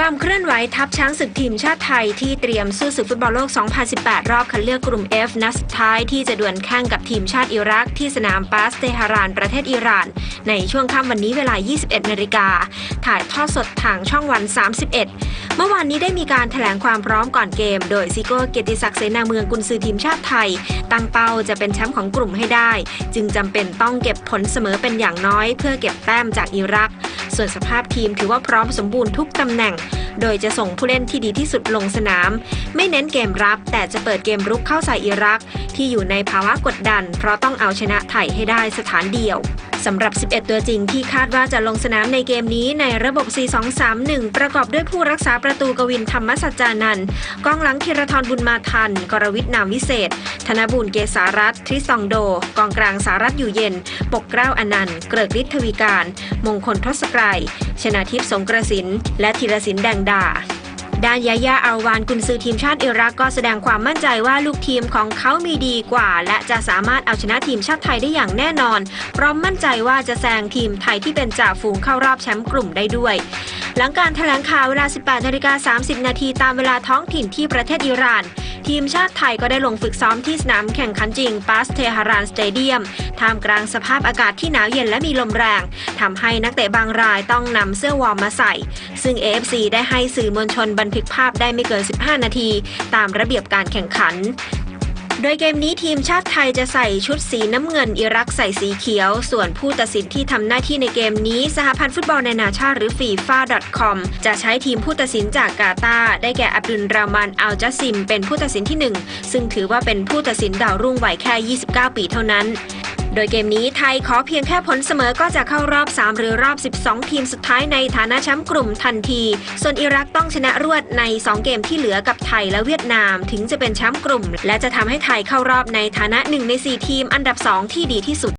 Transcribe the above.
ความเคลื่อนไหวทัพช้างศึกทีมชาติไทยที่เตรียมสู้ศึกฟุตบอลโลก 2018 รอบคัดเลือกกลุ่ม F นัดสุดท้ายที่จะดวลแข่งกับทีมชาติอิรัก ที่สนามบาสเตฮารานประเทศอิหร่าน ในช่วงค่ำวันนี้เวลา 21 นาฬิกา ถ่ายทอดสดทางช่องวัน 31 เมื่อวานนี้ได้มีการแถลงความพร้อมก่อนเกม โดยซิโก้เกียรติศักดิ์เสนาเมืองกุนซือทีมชาติไทย ตั้งเป้าจะเป็นแชมป์ของกลุ่มให้ได้ จึงจำเป็นต้องเก็บผลเสมอเป็นอย่างน้อย เพื่อเก็บแต้มจากอิรัก ส่วนสภาพทีมถือว่าพร้อมสมบูรณ์ทุกตำแหน่ง โดยจะส่งผู้เล่นที่ดีที่สุดลงสนาม ไม่เน้นเกมรับ แต่จะเปิดเกมรุกเข้าใส่อิรัก ที่อยู่ในภาวะกดดัน เพราะต้องเอาชนะไทยให้ได้สถานเดียวสำหรับ 11 ตัวจริงที่คาดว่าจะลงสนามในเกมนี้ในระบบ 4-2-3-1 ประกอบด้วยผู้รักษาประตูกวินธรรมสัจจานันท์กองหลังธีรทรบุญมาทัน กรวิทย์นามวิเศษ ธนบุญเกษารัตทริซองโด กองกลางสารัตน์อยู่เย็น ปกเกล้าอนันต์ เกริกฤทธทวีการ มงคลทศกรัยชนาทิพย์สงกระสิน และธีรศิลป์แดงดาด้านยายาอาวานกุนซือทีมชาติอิรักก็แสดงความมั่นใจว่าลูกทีมของเขามีดีกว่า และจะสามารถเอาชนะทีมชาติไทยได้อย่างแน่นอน พร้อมมั่นใจว่าจะแซงทีมไทยที่เป็นจ่าฝูงเข้ารอบแชมป์กลุ่มได้ด้วย หลังการแถลงข่าวเวลา 18นาฬิกา30 นาทีตามเวลาท้องถิ่นที่ประเทศอิหร่าน ทีมชาติไทยก็ได้ลงฝึกซ้อมที่สนามแข่งขันจริงปาสเทฮารานสเตเดียมท่ามกลางสภาพอากาศที่หนาวเย็นและมีลมแรงทำให้นักเตะบางรายต้องนำเสื้อวอร์มมาใส่ ซึ่ง AFC ได้ให้สื่อมวลชนบันทึกภาพได้ไม่เกิน 15 นาที ตามระเบียบการแข่งขัน โดยเกมนี้ทีมชาติไทยจะใส่ชุดสีน้ำเงินอิรักใส่สีเขียว ส่วนผู้ตัดสินที่ทำหน้าที่ในเกมนี้สหพันธ์ฟุตบอลนานาชาติหรือฟีฟ่า .com จะใช้ทีมผู้ตัดสินจากกาตาร์ได้แก่อับดุลรามันอัลจัซิม เป็นผู้ตัดสินที่ 1 ซึ่งถือว่าเป็นผู้ตัดสินดาวรุ่งวัยแค่ 29 ปีเท่านั้น โดยเกมนี้ไทยขอเพียงแค่ผลเสมอก็จะเข้ารอบ 3 หรือรอบ 12 ทีมสุดท้ายในฐานะแชมป์กลุ่มทันที ส่วนอิรักต้องชนะรวดใน 2 เกมที่เหลือกับไทยและเวียดนาม ถึงจะเป็นแชมป์กลุ่ม และจะทำให้ไทยเข้ารอบในฐานะ 1 ใน 4 ทีมอันดับ 2 ที่ดีที่สุด